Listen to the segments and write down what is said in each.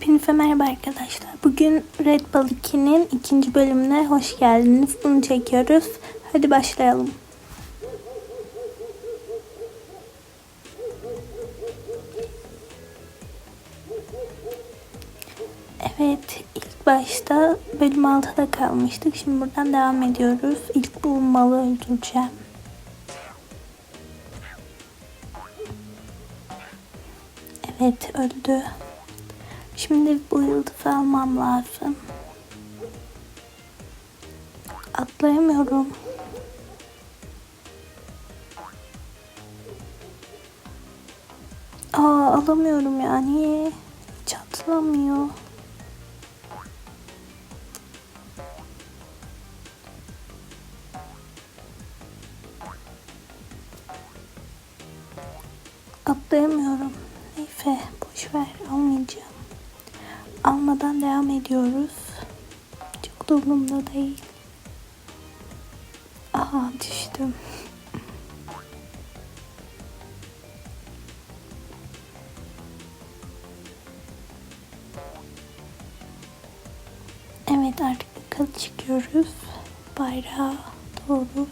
Hepinize merhaba arkadaşlar. Bugün Red Bull 2'nin ikinci bölümüne hoş geldiniz. Bunu çekiyoruz. Hadi başlayalım. Evet, ilk başta bölüm 6'da kalmıştık. Şimdi buradan devam ediyoruz. İlk bulunmalı öldüreceğim. Evet, öldü. Şimdi bu yıldızı almam lazım. Atlayamıyorum. Aa alamıyorum ya. Niye? Hiç atlamıyor. Atlayamıyorum. Neyse boş ver almayacağım. Almadan devam ediyoruz. Çok da umurumda değil. Aha düştüm. Evet artık yukarı çıkıyoruz. Bayrağa doğru.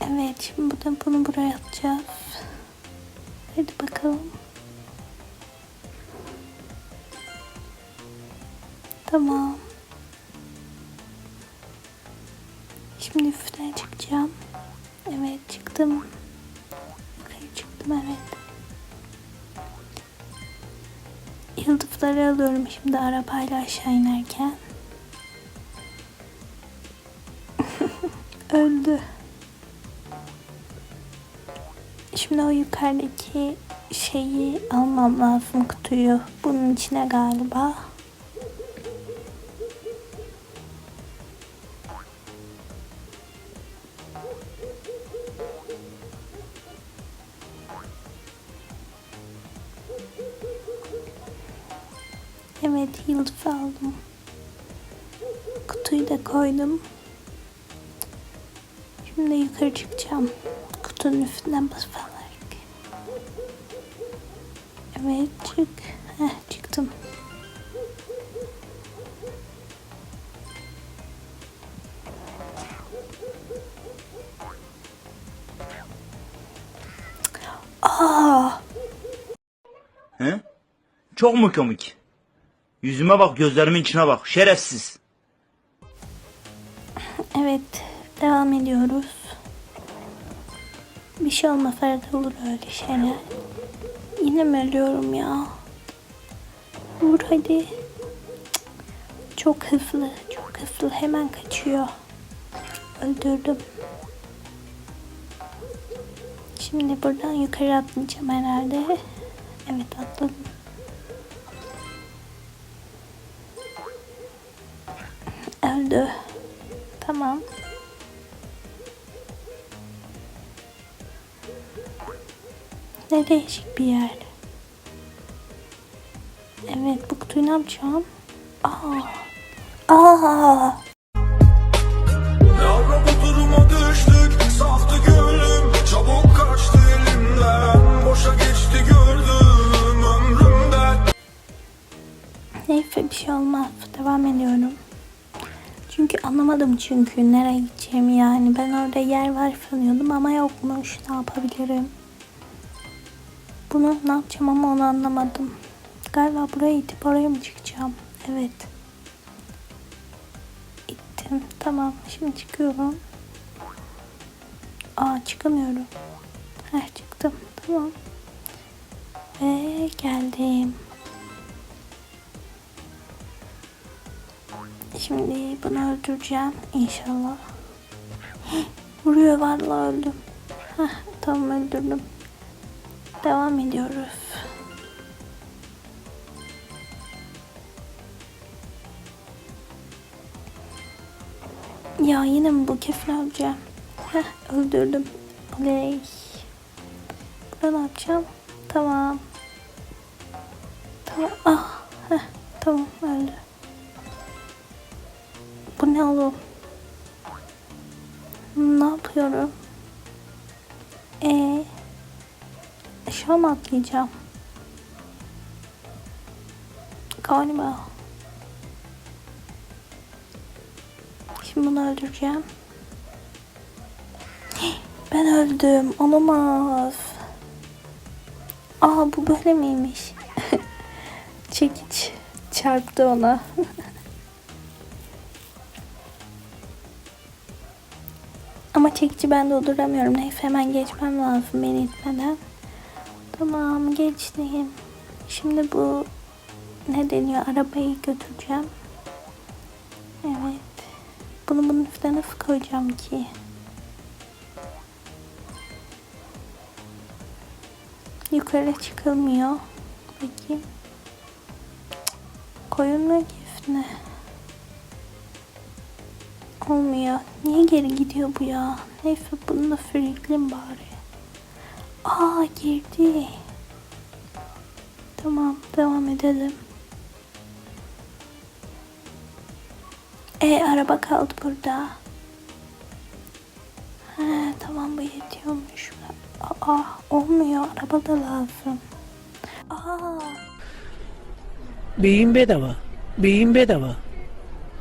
Evet şimdi buradan bunu buraya atacağız. Hadi bakalım. Tamam. Şimdi üstten çıkacağım. Evet çıktım. Yukarı çıktım evet. Yıldızları alıyorum şimdi arabayla aşağı inerken. Öldü. Şimdi o yukarıdaki şeyi almam lazım kutuyu. Bunun içine galiba. Evet yıldız aldım. Kutuyu da koydum. Şimdi yukarı çıkacağım. Kutunun üstünden basarak. Evet çık. Heh, çıktım. Aa, He? Çok mu komik? Yüzüme bak, gözlerimin içine bak. Şerefsiz. evet devam ediyoruz. Bir şey olmaz arada olur öyle şeyler. Yine mi ölüyorum ya? Vur hadi. Çok hızlı, çok hızlı. Hemen kaçıyor. Öldürdüm. Şimdi buradan yukarı atlayacağım herhalde. Evet atladım. Öldü. Tamam. Ne değişik bir yer. Evet bu kutuyu ne yapacağım? Aa. Aa. Ne ara bu duruma düştük Saftı gönlüm Çabuk kaçtı elimden Boşa geçti gördüm ömrümden Neyse bir şey olmaz. Devam ediyorum. Çünkü anlamadım çünkü nereye gideceğimi yani. Ben orada yer var sanıyordum ama yokmuş. Ne yapabilirim? Bunu ne yapacağım ama onu anlamadım. Galiba buraya itip oraya mı çıkacağım? Evet. İttim. Tamam. Şimdi çıkıyorum. Aa çıkamıyorum. Heh çıktım. Tamam. Ve geldim. Şimdi bunu öldüreceğim inşallah. Vuruyor vallahi öldüm. Heh, tamam öldürdüm. Devam ediyoruz. Ya yine mi bu kesin öleceğim? Heh, öldürdüm. Oley. Burada ne yapacağım? Tamam. Tamam. Ah. Heh, tamam öldü. Bu ne oğlum? Ne yapıyorum? E Aşağı mı atlayacağım? Galiba. Şimdi bunu öldüreceğim. Ben öldüm. Olamaz. Aa bu böyle miymiş? Çekiç çarptı ona. Ama çekici ben dolduramıyorum. Neyse hemen geçmem lazım beni itmeden. Tamam geçtim. Şimdi bu ne deniyor? Arabayı götüreceğim. Evet. Bunu bunun üstüne nasıl koyacağım ki? Yukarı çıkılmıyor. Bakayım. Koyulmuyor ki üstüne. Olmuyor. Niye geri gidiyor bu ya? Neyse bunu da freakleyeyim bari. Aa girdi. Tamam devam edelim. E araba kaldı burada. He tamam bu yetiyormuş. Aa olmuyor araba da lazım. Aa Beyin bedava. Beyin bedava.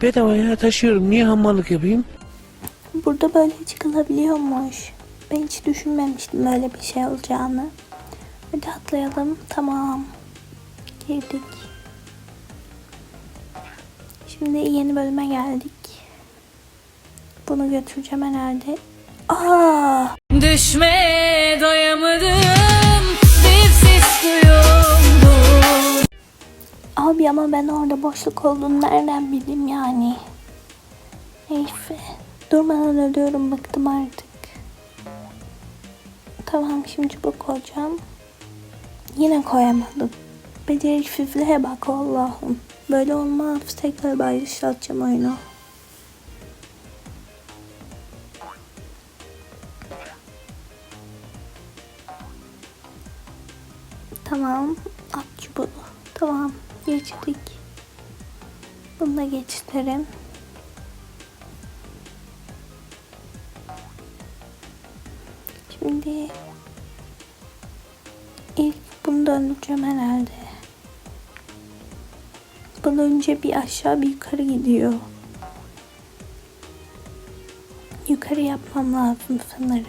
Bedavaya taşıyorum. Niye hamallık yapayım? burada böyle çıkılabiliyormuş. Ben hiç düşünmemiştim böyle bir şey olacağını. Hadi atlayalım. Tamam. Girdik. Şimdi yeni bölüme geldik. Bunu götüreceğim herhalde. Aa! Düşmeye doyamadım Bir ses duyuldu Abi ama ben orada boşluk olduğunu nereden bileyim yani? Neyse. Durmadan ölüyorum bıktım artık. Tamam şimdi çubuk koyacağım. Yine koyamadım. Beceriksizliğe bak Allah'ım. Böyle olmaz. Tekrar başlatacağım oyunu. Tamam. At çubuğu. Tamam. Geçtik. Bunu da geçtirelim. Şimdi ilk bunu döndüreceğim herhalde. Bunu önce bir aşağı bir yukarı gidiyor. Yukarı yapmam lazım sanırım.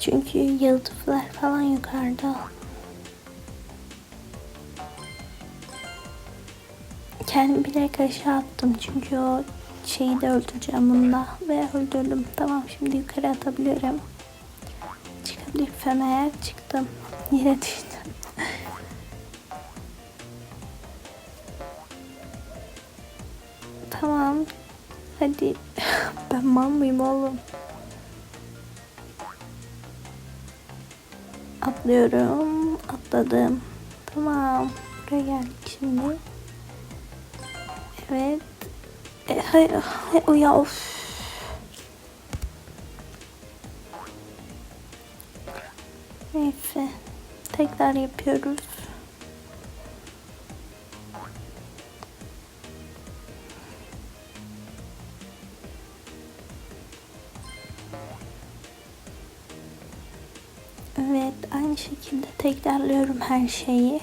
Çünkü yıldızlar falan yukarıda. Kendimi bilerek aşağı attım çünkü o şeyi de öldüreceğim bunda ve öldürdüm. Tamam şimdi yukarı atabilirim. Çıkabilirsem eğer çıktım. Yere düştüm. tamam. Hadi. ben mal mıyım oğlum? Atlıyorum. Atladım. Tamam. Buraya geldik şimdi. Evet. E, hay, hay, o ya of. Neyse. Tekrar yapıyoruz. Evet, aynı şekilde tekrarlıyorum her şeyi.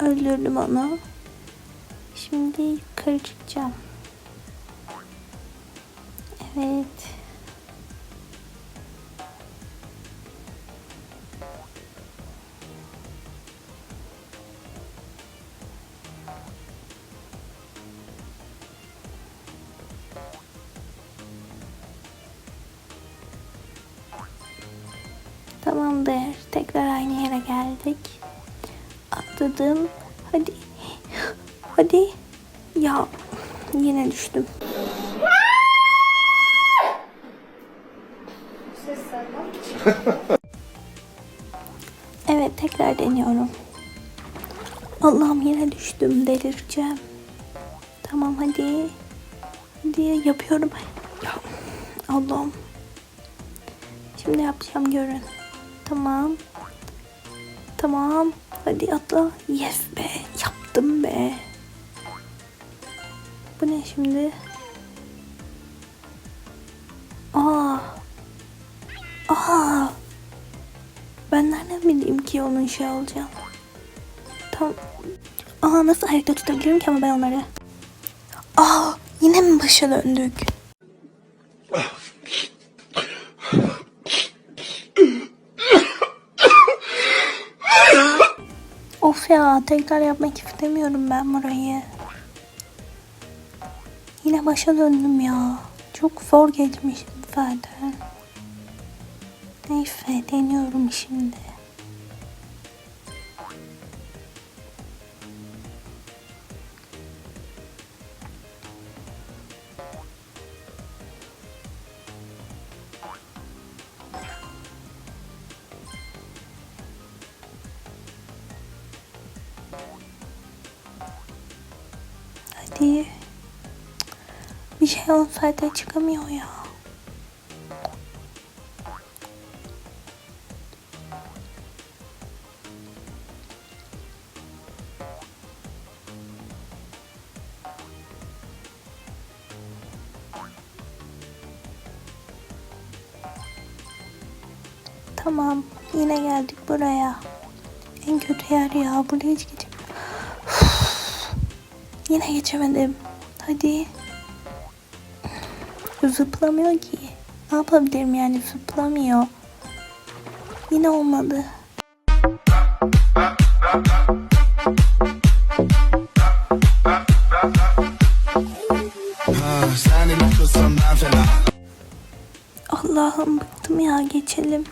Öldürdüm onu. Şimdi yukarı çıkacağım. Evet. Tamamdır. Tekrar aynı yere geldik. Atladım. Hadi. Hadi. Ya yine düştüm. evet tekrar deniyorum. Allah'ım yine düştüm. Delireceğim. Tamam hadi. Hadi yapıyorum. Ya, Allah'ım. Şimdi yapacağım görün. Tamam. Tamam. Hadi atla. Yes be. Yaptım be. Bu ne şimdi? Aa. Aa. Ben nereden bileyim ki onun şey olacağını? Tam. Aa nasıl ayakta tutabilirim ki ama ben onları? Aa yine mi başa döndük? Ya tekrar yapmak istemiyorum ben burayı. Yine başa döndüm ya. Çok zor geçmiş zaten. Neyse deniyorum şimdi. Hadi. Bir şey olsaydı çıkamıyor ya. Tamam, yine geldik buraya. En kötü yer ya, buraya hiç geçemedim. Yine geçemedim. Hadi. Zıplamıyor ki. Ne yapabilirim yani zıplamıyor. Yine olmadı. Allah'ım bıktım ya geçelim.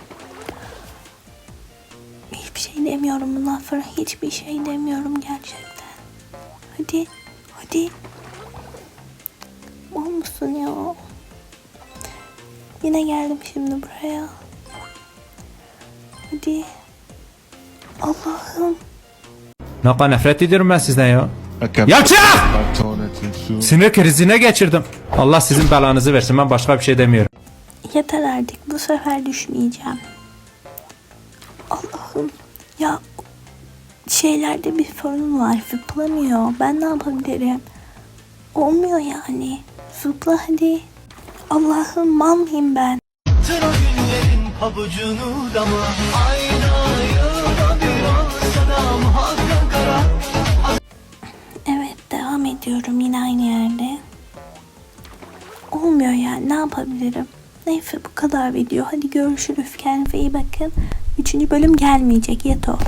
Hiçbir şey demiyorum bundan sonra hiçbir şey demiyorum gerçekten. Hadi hadi. Mal mısın ya? Yine geldim şimdi buraya. Hadi. Allah'ım. Kadar nefret ediyorum ben sizden ya. Yalçın! Sinir krizine geçirdim. Allah sizin belanızı versin ben başka bir şey demiyorum. Yeter artık bu sefer düşmeyeceğim. Allah'ım ya şeylerde bir sorun var zıplamıyor. Ben ne yapabilirim? Olmuyor yani. Zıpla hadi. Allah'ım mal mıyım ben? Evet devam ediyorum yine aynı yerde. Olmuyor yani ne yapabilirim? Neyse bu kadar video. Hadi görüşürüz. Kendinize iyi bakın. Üçüncü bölüm gelmeyecek. Yeto.